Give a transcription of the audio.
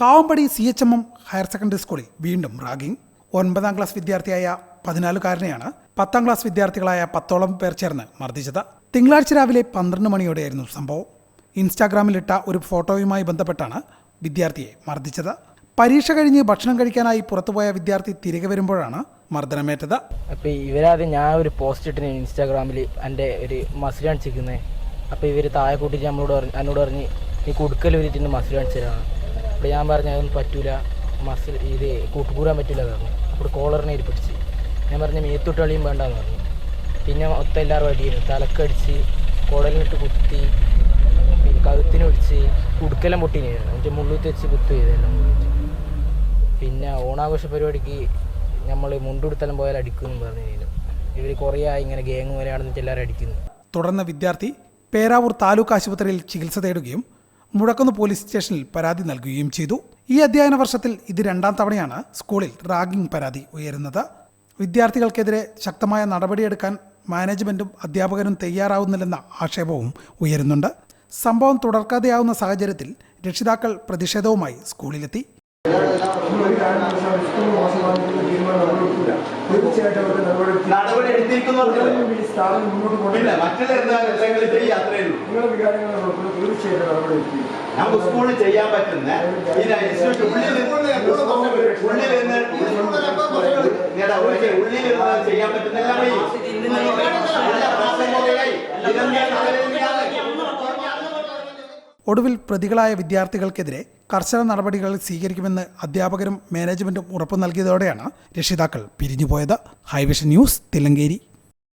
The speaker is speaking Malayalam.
Kavampadi C H M M higher secondary സ്കൂളിൽ വീണ്ടും റാഗിംഗ്. ഒൻപതാം ക്ലാസ് വിദ്യാർത്ഥിയായ പതിനാലുകാരനെയാണ് പത്താം ക്ലാസ് വിദ്യാർത്ഥികളായ പത്തോളം പേർ ചേർന്ന് മർദ്ദിച്ചത്. തിങ്കളാഴ്ച രാവിലെ പന്ത്രണ്ട് മണിയോടെയായിരുന്നു സംഭവം. ഇൻസ്റ്റാഗ്രാമിലിട്ട ഒരു ഫോട്ടോയുമായി ബന്ധപ്പെട്ടാണ് വിദ്യാർത്ഥിയെ മർദ്ദിച്ചത്. പരീക്ഷ കഴിഞ്ഞ് ഭക്ഷണം കഴിക്കാനായി പുറത്തുപോയ വിദ്യാർത്ഥി തിരികെ വരുമ്പോഴാണ് മർദ്ദനമേറ്റത്. അപ്പോൾ ഇവരാദ്യം ഞാൻ ഒരു പോസ്റ്റ് ഇട്ടിന് ഇൻസ്റ്റാഗ്രാമിൽ എന്റെ ഒരു മസിൽ കാണിച്ചിരിക്കുന്നത് അപ്പോൾ ഇവർ താഴെ കൂട്ടിയിട്ട് നമ്മളോട് എന്നോട് പറഞ്ഞ് നീ കൊടുക്കൽ വരിട്ടിന് മസിൽ കാണിച്ചതാണ് അപ്പോൾ ഞാൻ പറഞ്ഞു അതൊന്നും പറ്റൂല. മസിൽ ഇത് കൂട്ടുകൂടാൻ പറ്റില്ല പറഞ്ഞു. അപ്പോൾ കോളറിനെ ഇരിപ്പിടിച്ച് ഞാൻ പറഞ്ഞു മേത്തൊട്ട് കളിയും വേണ്ടെന്ന് പറഞ്ഞു. പിന്നെ മൊത്തം എല്ലാവരും അടിയിരുന്നു തലക്കടിച്ച് കുടലിനിട്ട് കുത്തി പിന്നെ കഴുത്തിന് പിടിച്ച് കുടുക്കെല്ലാം പൊട്ടിനായിരുന്നു എന്നിട്ട് മുള്ളൂത്ത് വെച്ച് കുത്തു ചെയ്തെല്ലാം പിന്നെ ഓണാഘോഷ പരിപാടിക്ക് നമ്മൾ മുണ്ടുടുത്തെല്ലാം പോയാൽ അടിക്കുമെന്ന് പറഞ്ഞു ഇവർ കുറേ ആയി ഇങ്ങനെ ഗേങ് പോലെയാണെന്നിട്ട് എല്ലാവരും അടിക്കുന്നു. തുടർന്ന് വിദ്യാർത്ഥി പേരാവൂർ താലൂക്ക് ആശുപത്രിയിൽ ചികിത്സ തേടുകയും മുഴക്കുന്ന് പോലീസ് സ്റ്റേഷനിൽ പരാതി നൽകുകയും ചെയ്തു. ഈ അധ്യയന വർഷത്തിൽ ഇത് രണ്ടാം തവണയാണ് സ്കൂളിൽ റാഗിംഗ് പരാതി ഉയരുന്നത്. വിദ്യാർത്ഥികൾക്കെതിരെ ശക്തമായ നടപടിയെടുക്കാൻ മാനേജ്മെന്റും അധ്യാപകരും തയ്യാറാവുന്നില്ലെന്ന ആക്ഷേപവും ഉയരുന്നുണ്ട്. സംഭവം തുടർക്കാതെയാവുന്ന സാഹചര്യത്തിൽ രക്ഷിതാക്കൾ പ്രതിഷേധവുമായി സ്കൂളിലെത്തി. നടപടി എടുക്കും നമുക്ക് സ്കൂളിൽ ചെയ്യാൻ പറ്റുന്ന ഉള്ളിൽ ഉള്ളിൽ ചെയ്യാൻ പറ്റുന്ന എല്ലാം ഒടുവിൽ പ്രതികളായ വിദ്യാർത്ഥികൾക്കെതിരെ കർശന നടപടികൾ സ്വീകരിക്കുമെന്ന് അധ്യാപകരും മാനേജ്മെന്റും ഉറപ്പു നൽകിയതോടെയാണ് രക്ഷിതാക്കൾ പിരിഞ്ഞുപോയത്. ഹൈവിഷൻ ന്യൂസ് തിലങ്കേരി